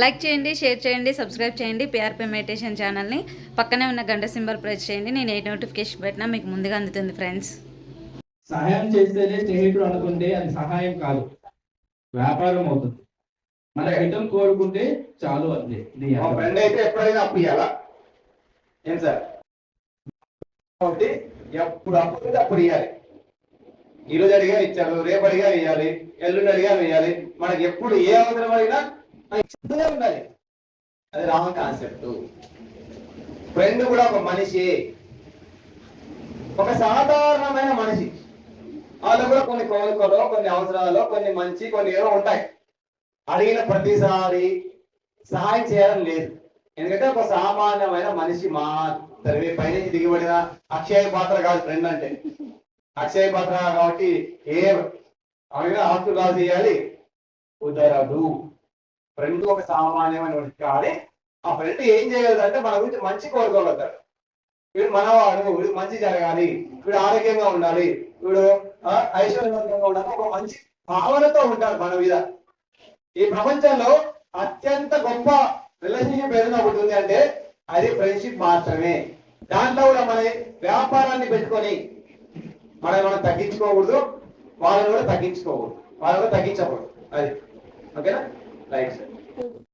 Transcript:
Like చేయండి share చేయండి subscribe చేయండి పిఆర్పి మెడిటేషన్ ఛానల్ని. పక్కనే ఉన్న గంట సింబల్ ప్రెస్ చేయండి నేను ఏ నోటిఫికేషన్ పెట్టినా మీకు ముందుగా అందుతుంది ఫ్రెండ్స్. సహాయం చేస్తేనే స్నేహితుడు అనుకుంటే అది సహాయం కాదు వ్యాపారం అవుతుంది. మన హితం కోరుకుంటే చాలు అంతే ఫ్రెండ్ అయితే ఎప్పుడైనా అప్పు ఇవ్వాలా ఏం సార్? కాబట్టి ఎప్పుడు అప్పు అప్పుడు ఇవ్వాలి ఈ రోజు అడిగా ఇచ్చారు రేపు అడిగా ఇవ్వాలి ఎల్లుండి అడిగా ఇవ్వాలి మనకి ఎప్పుడు ఏ అవసరం అడిగినా అది ఉండాలి. అది రాంగ్ కాన్సెప్ట్. ఫ్రెండ్ కూడా ఒక మనిషి ఒక సాధారణమైన మనిషి. వాళ్ళు కూడా కొన్ని కోరికలు కొన్ని అవసరాలు కొన్ని మంచి కొన్ని ఏవో ఉంటాయి. అడిగిన ప్రతిసారి సహాయం చేయడం లేదు. ఎందుకంటే ఒక సామాన్యమైన మనిషి మాత్రమే పైనుంచి దిగిబడిన అక్షయ పాత్ర కాదు ఫ్రెండ్ అంటే. అక్షయ పాత్ర కాబట్టి ఏ అడిగిన ఆస్తులు రాజు చేయాలి? కుదరదు ఫ్రెండ్ ఒక సామాన్యమైన మనిషి కానీ ఆ ఫ్రెండ్ ఏం చేయగలదు అంటే మన గురించి మంచి కోరుకోగలుగుతాడు. వీడు మనవాడు వీడు మంచి జరగాలి వీడు ఆరోగ్యంగా ఉండాలి వీడు ఆ, ఐశ్వర్యవంతంగా ఉండాలి ఒక మంచి భావనతో ఉంటాడు మన మీద. ఈ ప్రపంచంలో అత్యంత గొప్ప రిలేషన్షిప్ ఏదైనా ఉంటుంది అంటే అది ఫ్రెండ్షిప్ మాత్రమే. దాంట్లో కూడా మన వ్యాపారాన్ని పెట్టుకొని మనం మనం తగ్గించుకోకూడదు వాళ్ళని కూడా తగ్గించుకోకూడదు వాళ్ళని కూడా తగ్గించకూడదు. అది. ఓకేనా?